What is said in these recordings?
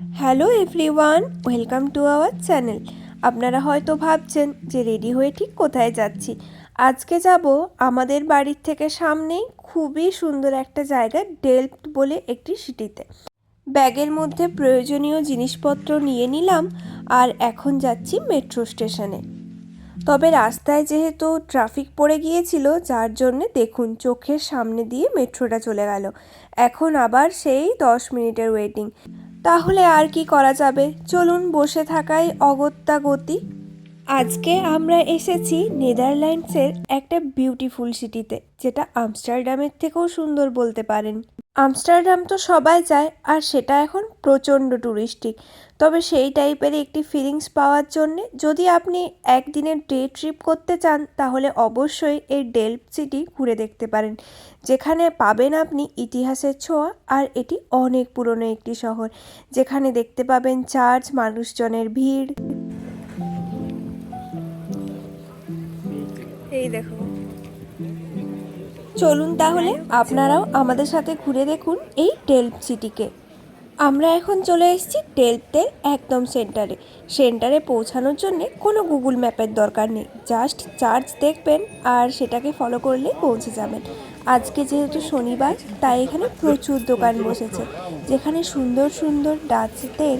Hello everyone, welcome to our channel. আপনারা হয়তো ভাবছেন যে রেডি হয়ে ঠিক কোথায় যাচ্ছি। আজকে যাব আমাদের বাড়ির থেকে সামনেই খুবই সুন্দর একটা জায়গা ডেল্প বলে একটি সিটিতে। ব্যাগের মধ্যে প্রয়োজনীয় জিনিসপত্র নিয়ে নিলাম আর এখন যাচ্ছি মেট্রো স্টেশনে। তবে রাস্তায় যেহেতু ট্রাফিক পড়ে গিয়েছিল, যার জন্য দেখুন চোখের সামনে দিয়ে মেট্রোটা চলে গেল। এখন আবার সেই দশ মিনিটের ওয়েটিং। তাহলে আর কি করা যাবে? চলুন বসে থাকাই অগত্যা গতি। আজকে আমরা এসেছি নেদারল্যান্ডসের একটা বিউটিফুল সিটিতে যেটা আমস্টারডামের থেকেও সুন্দর বলতে পারেন। আমস্টারডাম তো সবাই যায়, আর সেটা এখন প্রচণ্ড টুরিস্টিক তবে সেই টাইপের একটি ফিলিংস পাওয়ার জন্যে যদি আপনি একদিনের ডে ট্রিপ করতে চান তাহলে অবশ্যই এই ডেল্প সিটি ঘুরে দেখতে পারেন। যেখানে পাবেন আপনি ইতিহাসের ছোঁয়া আর এটি অনেক পুরনো একটি শহর। যেখানে দেখতে পাবেন চার্চ মানুষজনের ভিড়। এই দেখো। চলুন তাহলে আপনারাও আমাদের সাথে ঘুরে দেখুন এই টেল্প সিটিকে আমরা এখন চলে এসেছি টেল্পের একদম সেন্টারে। সেন্টারে পৌঁছানোর জন্য কোনো গুগল ম্যাপের দরকার নেই। জাস্ট চার্জ দেখবেন আর সেটাকে ফলো করলে পৌঁছে যাবেন। আজকে যেহেতু শনিবার, তাই এখানে প্রচুর দোকান বসেছে, যেখানে সুন্দর সুন্দর ডাচদের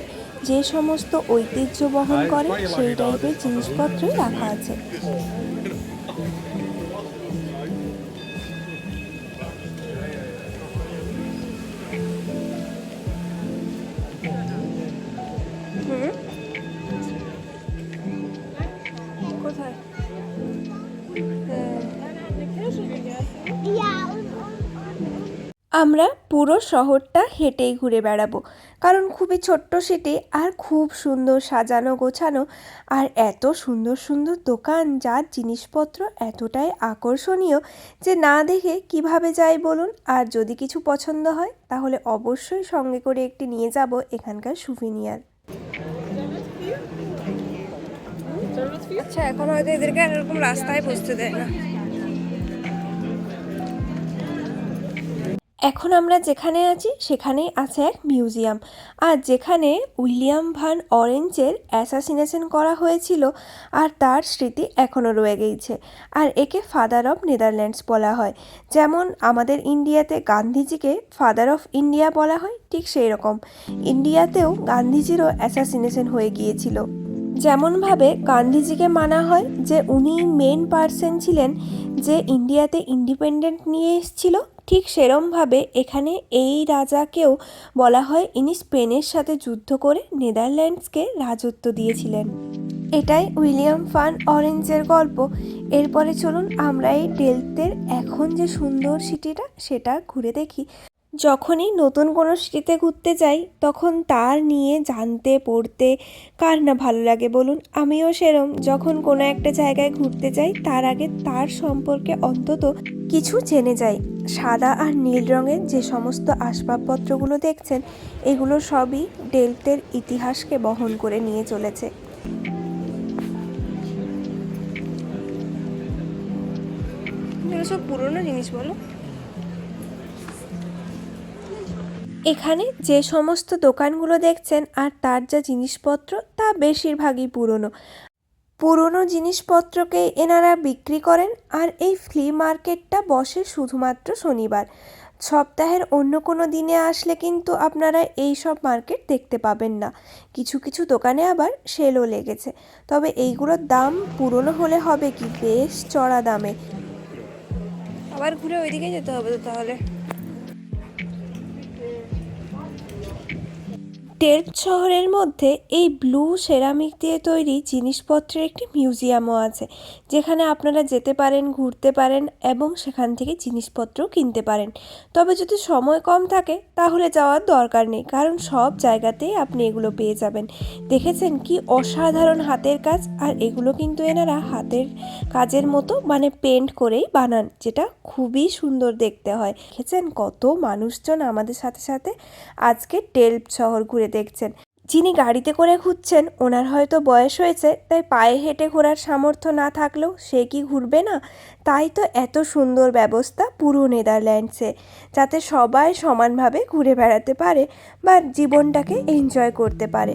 যে সমস্ত ঐতিহ্য বহন করে সেই টাইপের জিনিসপত্রই রাখা আছে। আমরা পুরো শহরটা হেঁটেই ঘুরে বেড়াবো। কারণ খুবই ছোট্ট সিটি আর খুব সুন্দর সাজানো গোছানো আর এত সুন্দর সুন্দর দোকান যার জিনিসপত্র এতটাই আকর্ষণীয় যে না দেখে কীভাবে যাই বলুন? আর যদি কিছু পছন্দ হয়, তাহলে অবশ্যই সঙ্গে করে একটি নিয়ে যাব এখানকার সুভিনিয়ার আচ্ছা এখন হয়তো এদেরকে এরকম রাস্তায় বসতে দেয় না। এখন আমরা যেখানে আছি, সেখানেই আছে এক মিউজিয়াম। আর যেখানে উইলিয়াম ভান অরেঞ্জের অ্যাসাসিনেশন করা হয়েছিল আর তার স্মৃতি এখনও রয়ে গিয়েছে আর একে ফাদার অফ নেদারল্যান্ডস বলা হয়। যেমন আমাদের ইন্ডিয়াতে গান্ধীজিকে ফাদার অফ ইন্ডিয়া বলা হয়, ঠিক সেই রকম। ইন্ডিয়াতেও গান্ধীজিরও অ্যাসাসিনেশন হয়ে গিয়েছিল। যেমনভাবে গান্ধীজিকে মানা হয় যে উনি মেন পার্সন ছিলেন, যে ইন্ডিয়াতে ইন্ডিপেন্ডেন্ট নিয়ে এসেছিল ঠিক সেরমভাবে এখানে এই রাজাকেও বলা হয় ইনি স্পেনের সাথে যুদ্ধ করে নেদারল্যান্ডসকে রাজত্ব দিয়েছিলেন। এটাই উইলিয়াম ফান অরেঞ্জের গল্প। এরপরে চলুন আমরা এই ডেলতের এখন যে সুন্দর সিটিটা, সেটা ঘুরে দেখি। যখনই নতুন কোনো সিটিতে ঘুরতে যাই, তখন তার নিয়ে জানতে, পড়তে কার না ভালো লাগে বলুন? আমিও সেরম। যখন কোনো একটা জায়গায় ঘুরতে যাই, তার আগে তার সম্পর্কে অন্তত কিছু জেনে যাই। সাদা আর নীল রঙের যে সমস্ত আসবাবপত্রগুলো দেখছেন, এগুলো সবই ডেল্টের ইতিহাসকে বহন করে নিয়ে চলেছে। সব পুরনো জিনিস বলো। এখানে যে সমস্ত দোকানগুলো দেখছেন আর তার যা জিনিসপত্র, তা বেশিরভাগই পুরনো। পুরনো জিনিসপত্রকে এনারা বিক্রি করেন আর এই ফ্লি মার্কেটটা বসে শুধুমাত্র শনিবার। সপ্তাহের অন্য কোনো দিনে আসলে কিন্তু আপনারা এই সব মার্কেট দেখতে পাবেন না। কিছু কিছু দোকানে আবার সেলও লেগেছে। তবে এইগুলোর দাম পুরনো হলে হবে কি? বেশ চড়া দামে। আবার ঘুরে ওইদিকে যেতে হবে তো তাহলে। টেল্প শহরের মধ্যে এই ব্লু সেরামিক দিয়ে তৈরি জিনিসপত্রের একটি মিউজিয়ামও আছে। যেখানে আপনারা যেতে পারেন, ঘুরতে পারেন এবং সেখান থেকে জিনিসপত্র কিনতে পারেন। তবে যদি সময় কম থাকে, তাহলে যাওয়ার দরকার নেই, কারণ সব জায়গাতেই আপনি এগুলো পেয়ে যাবেন। দেখেছেন কি অসাধারণ হাতের কাজ? আর এগুলো কিন্তু এনারা হাতের কাজের মতো মানে পেন্ট করেই বানান, যেটা খুবই সুন্দর দেখতে হয়। দেখেছেন কত মানুষজন আমাদের সাথে সাথে আজকে টেল্প শহর ঘুরে দেখছেন। যিনি গাড়িতে করে ঘুরছেন, ওনার হয়তো বয়স হয়েছে, তাই পায়ে হেঁটে ঘোরার সামর্থ্য না থাকলেও সে কি ঘুরবে না? তাই তো এত সুন্দর ব্যবস্থা পুরো নেদারল্যান্ডসে, যাতে সবাই সমানভাবে ঘুরে বেড়াতে পারে বা জীবনটাকে এনজয় করতে পারে।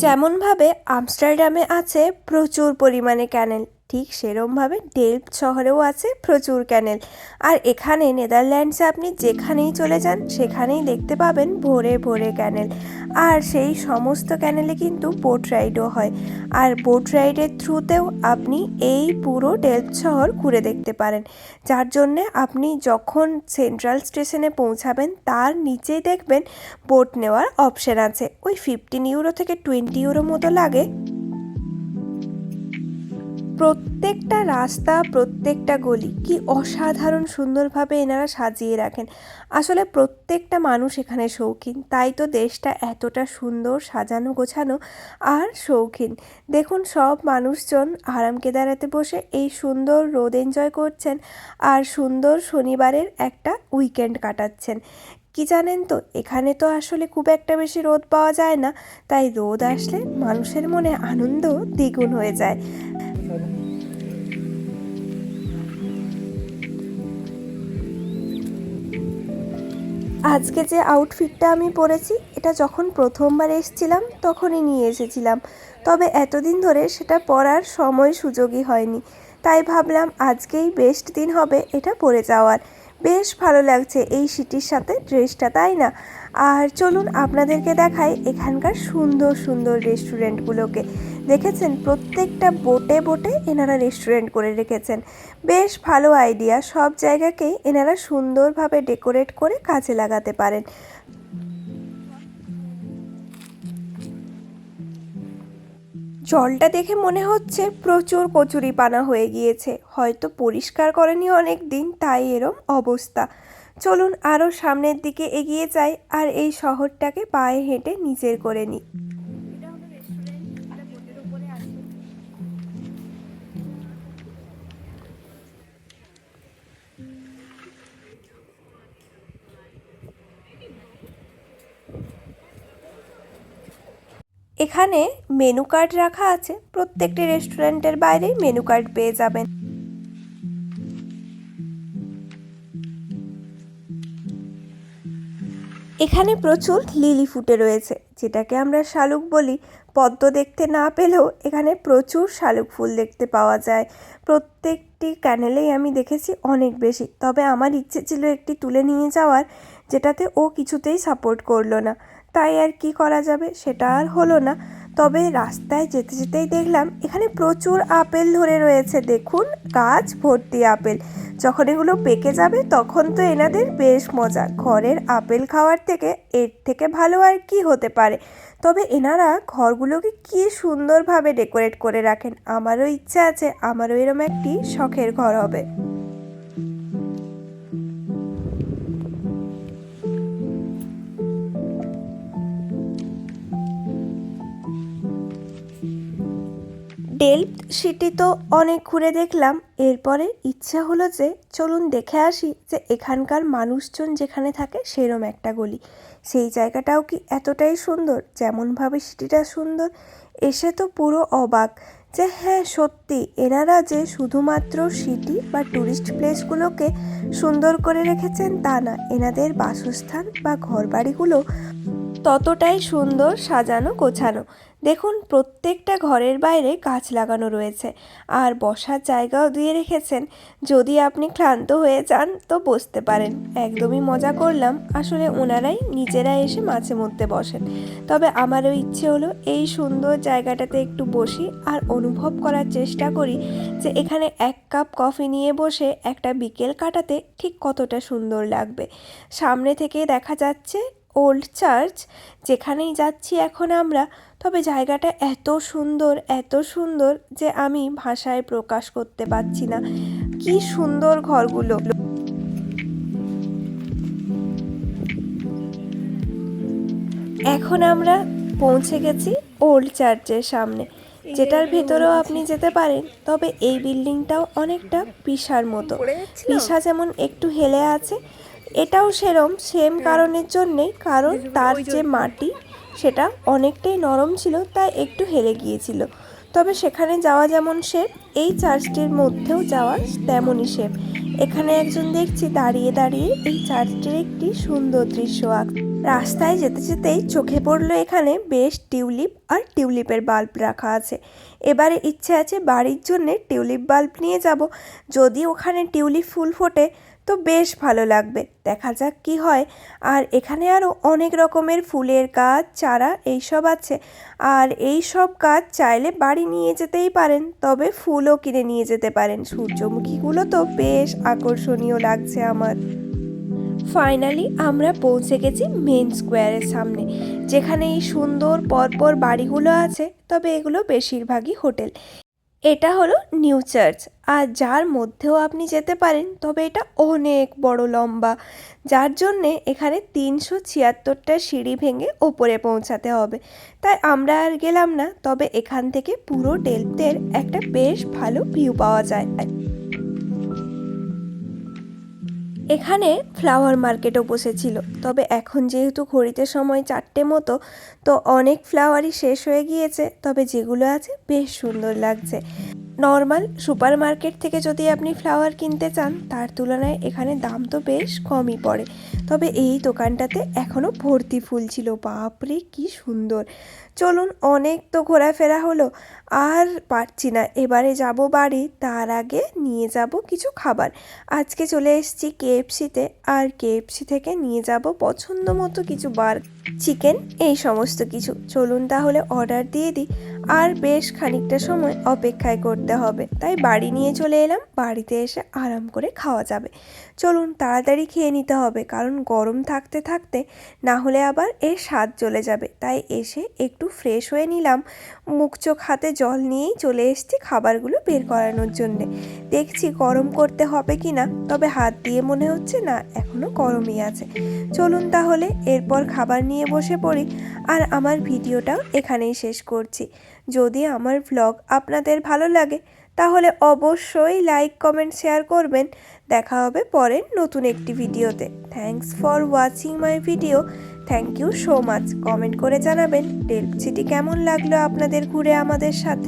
যেমনভাবে আমস্টারডামে আছে প্রচুর পরিমাণে ক্যানেল। ঠিক সেরমভাবে ডেল্প শহরেও আছে প্রচুর ক্যানেল। আর এখানে নেদারল্যান্ডসে আপনি যেখানেই চলে যান, সেখানেই দেখতে পাবেন ভোরে ভোরে ক্যানেল। আর সেই সমস্ত ক্যানেলে কিন্তু বোট রাইডও হয়। আর বোট রাইডের থ্রুতেও আপনি এই পুরো ডেল্প শহর ঘুরে দেখতে পারেন। যার জন্যে আপনি যখন সেন্ট্রাল স্টেশনে পৌঁছাবেন, তার নিচেই দেখবেন বোট নেওয়ার অপশন আছে। ওই ফিফটিন ইউরো থেকে টোয়েন্টি ইউরো মতো লাগে। প্রত্যেকটা রাস্তা, প্রত্যেকটা গলি কি অসাধারণ সুন্দরভাবে এনারা সাজিয়ে রাখেন। আসলে প্রত্যেকটা মানুষ এখানে শৌখিন, তাই তো দেশটা এতটা সুন্দর সাজানো গোছানো আর শৌখিন। দেখুন সব মানুষজন আরাম কেদারাতে বসে এই সুন্দর রোদ এনজয় করছেন আর সুন্দর শনিবারের একটা উইকেন্ড কাটাচ্ছেন। কি জানেন তো, এখানে তো আসলে খুব একটা বেশি রোদ পাওয়া যায় না, তাই রোদ আসলে মানুষের মনে আনন্দ দ্বিগুণ হয়ে যায়। আজকে যে আউটফিটটা আমি পরেছি, এটা যখন প্রথমবার এসেছিলাম, তখনই নিয়ে এসেছিলাম। তবে এতদিন ধরে সেটা পরার সময় সুযোগই হয়নি। তাই ভাবলাম আজকেই বেস্ট দিন হবে এটা পরে যাওয়ার। বেশ ভালো লাগছে এই সিটির সাথে ড্রেসটা তাই না? আর চলুন আপনাদেরকে দেখাই এখানকার সুন্দর সুন্দর রেস্টুরেন্টগুলোকে দেখেছেন? প্রত্যেকটা বোটে বোটে এনারা রেস্টুরেন্ট করে রেখেছেন। বেশ ভালো আইডিয়া সব জায়গাকেই এনারা সুন্দরভাবে ডেকোরেট করে কাজে লাগাতে পারেন। জলটা দেখে মনে হচ্ছে প্রচুর কচুরি পানা হয়ে গিয়েছে। হয়তো পরিষ্কার করেনি অনেক দিন, তাই এরম অবস্থা। চলুন আরও সামনের দিকে এগিয়ে যাই আর এই শহরটাকে পায়ে হেঁটে নিজের করে নিই। এখানে মেনু কার্ড রাখা আছে। প্রত্যেকটি রেস্টুরেন্টের বাইরেই মেনু কার্ড পেয়ে যাবেন। এখানে প্রচুর লিলি ফুটে রয়েছে, যেটাকে আমরা শালুক বলি। পদ্ম দেখতে না পেলেও এখানে প্রচুর শালুক ফুল দেখতে পাওয়া যায়। প্রত্যেকটি ক্যানেলেই আমি দেখেছি অনেক বেশি, তবে আমার ইচ্ছে ছিল একটি তুলে নিয়ে যাওয়ার, যেটাতে ও কিছুতেই সাপোর্ট করল না। তাই আর কি করা যাবে সেটা আর হলো না। তবে রাস্তায় যেতে যেতেই দেখলাম এখানে প্রচুর আপেল ধরে রয়েছে। দেখুন, গাছ ভর্তি আপেল। যখন এগুলো পেকে যাবে তখন তো এনাদের বেশ মজা। ঘরের আপেল খাওয়ার থেকে এর থেকে ভালো আর কি হতে পারে। তবে এনারা ঘরগুলোকে কি সুন্দরভাবে ডেকোরেট করে রাখেন, আমারও ইচ্ছে আছে, আমারও এরম একটি শখের ঘর হবে। ডেল্প সিটি তো অনেক ঘুরে দেখলাম। এরপরে ইচ্ছা হলো যে, চলুন দেখে আসি যে এখানকার মানুষজন যেখানে থাকে সেরম একটা গলি। সেই জায়গাটাও কি এতটাই সুন্দর? যেমনভাবে সিটিটা সুন্দর, এসে তো পুরো অবাক যে হ্যাঁ সত্যি এনারা যে শুধুমাত্র সিটি বা ট্যুরিস্ট প্লেসগুলোকে সুন্দর করে রেখেছেন তা না, এনাদের বাসস্থান বা ঘরবাড়িগুলো ততটাই সুন্দর, সাজানো, গোছানো। দেখুন, প্রত্যেকটা ঘরের বাইরে গাছ লাগানো রয়েছে। আর বসার জায়গাও দিয়ে রেখেছেন। যদি আপনি ক্লান্ত হয়ে যান, তো বসতে পারেন। একদমই মজা করলাম। আসলে ওনারাই নিজেরা এসে মাঝে মধ্যে বসেন। তবে আমারও ইচ্ছে হলো এই সুন্দর জায়গাটাতে একটু বসি আর অনুভব করার চেষ্টা করি যে এখানে এক কাপ কফি নিয়ে বসে একটা বিকেল কাটাতে ঠিক কতটা সুন্দর লাগবে। সামনে থেকে দেখা যাচ্ছে ওল্ড চার্চ যেখানেই যাচ্ছি এখন আমরা তবে জায়গাটা এত সুন্দর এত সুন্দর যে আমি ভাষায় প্রকাশ করতে পারছি না। কি সুন্দর ঘরগুলো। এখন আমরা পৌঁছে গেছি ওল্ড চার্চের সামনে যেটার ভেতরেও আপনি যেতে পারেন তবে এই বিল্ডিংটাও অনেকটা পিসার মতো। পিসা যেমন একটু হেলে আছে এটাও সেরম সেম কারণের জন্যেই কারণ তার যে মাটি সেটা অনেকটাই নরম ছিল তাই একটু হেলে গিয়েছিল। তবে সেখানে যাওয়া যেমন শেপ এই চার্চটির মধ্যেও যাওয়া তেমনই শেপ এখানে একজন দেখছি দাঁড়িয়ে দাঁড়িয়ে এই চার্চটির একটি সুন্দর দৃশ্য আঁক রাস্তায় যেতে যেতেই চোখে পড়ল এখানে বেশ টিউলিপ আর টিউলিপের বাল্ব রাখা আছে। এবারে ইচ্ছে আছে বাড়ির জন্যে টিউলিপ বাল্ব নিয়ে যাব। যদি ওখানে টিউলিপ ফুল ফোটে তো বেশ ভালো লাগবে। দেখা যাক কি হয়। আর এখানে আরও অনেক রকমের ফুলের গাছ, চারা এইসব আছে। আর এই সব গাছ চাইলে বাড়ি নিয়ে যেতেই পারেন, তবে ফুলও কিনে নিয়ে যেতে পারেন। সূর্যমুখীগুলো তো বেশ আকর্ষণীয় লাগছে আমার। ফাইনালি আমরা পৌঁছে গেছি মেন স্কোয়ারের সামনে, যেখানে এই সুন্দর পরপর বাড়িগুলো আছে, তবে এগুলো বেশিরভাগই হোটেল। এটা হলো নিউ চার্চ। আর যার মধ্যেও আপনি যেতে পারেন, তবে এটা অনেক বড় লম্বা। যার জন্যে এখানে তিনশো ছিয়াত্তরটা সিঁড়ি ভেঙে ওপরে পৌঁছাতে হবে। তাই আমরা আর গেলাম না, তবে এখান থেকে পুরো ডেলপ্তের একটা বেশ ভালো ভিউ পাওয়া যায়। এখানে ফ্লাওয়ার মার্কেটও বসেছিল। তবে এখন যেহেতু ঘড়িতে সময় চারটে মতো, তো অনেক ফ্লাওয়ারই শেষ হয়ে গিয়েছে। তবে যেগুলো আছে বেশ সুন্দর লাগছে। নর্মাল সুপার মার্কেট থেকে যদি আপনি ফ্লাওয়ার কিনতে চান, তার তুলনায় এখানে দাম তো বেশ কমই পড়ে। তবে এই দোকানটাতে এখনও ভর্তি ফুল ছিল। বাপরে, কি সুন্দর! চলুন, অনেক তো ঘোরাফেরা হলো। আর পারছি না, এবারে যাব বাড়ি, তার আগে নিয়ে যাব কিছু খাবার। আজকে চলে এসেছি কেএফসিতে, আর কেএফসি থেকে নিয়ে যাব পছন্দ মতো কিছু বার চিকেন, এই সমস্ত কিছু। চলুন তাহলে অর্ডার দিয়ে দিই। আর বেশ খানিকটা সময় অপেক্ষায় করতে হবে। তাই বাড়ি নিয়ে চলে এলাম। বাড়িতে এসে আরাম করে খাওয়া যাবে। চলুন তাড়াতাড়ি খেয়ে নিতে হবে, কারণ গরম থাকতে থাকতে না হলে আবার এর স্বাদ চলে যাবে। তাই এসে একটু ফ্রেশ হয়ে নিলাম। মুখ চোখ হাতে জল নিয়েই চলে এসেছি খাবারগুলো বের করানোর জন্যে। দেখছি গরম করতে হবে কি না তবে হাত দিয়ে মনে হচ্ছে না এখনও গরমই আছে। চলুন তাহলে, এরপর খাবার নিয়ে বসে পড়ি আর আমার ভিডিওটাও এখানেই শেষ করছি। যদি আমার ভ্লগ আপনাদের ভালো লাগে, তাহলে অবশ্যই লাইক কমেন্ট শেয়ার করবেন। দেখা হবে পরের নতুন একটি ভিডিওতে। Thanks for watching my video thank you so much comment করে জানাবেন। ডেলফ সিটি কেমন লাগল আপনাদের ঘুরে আমাদের সাথে?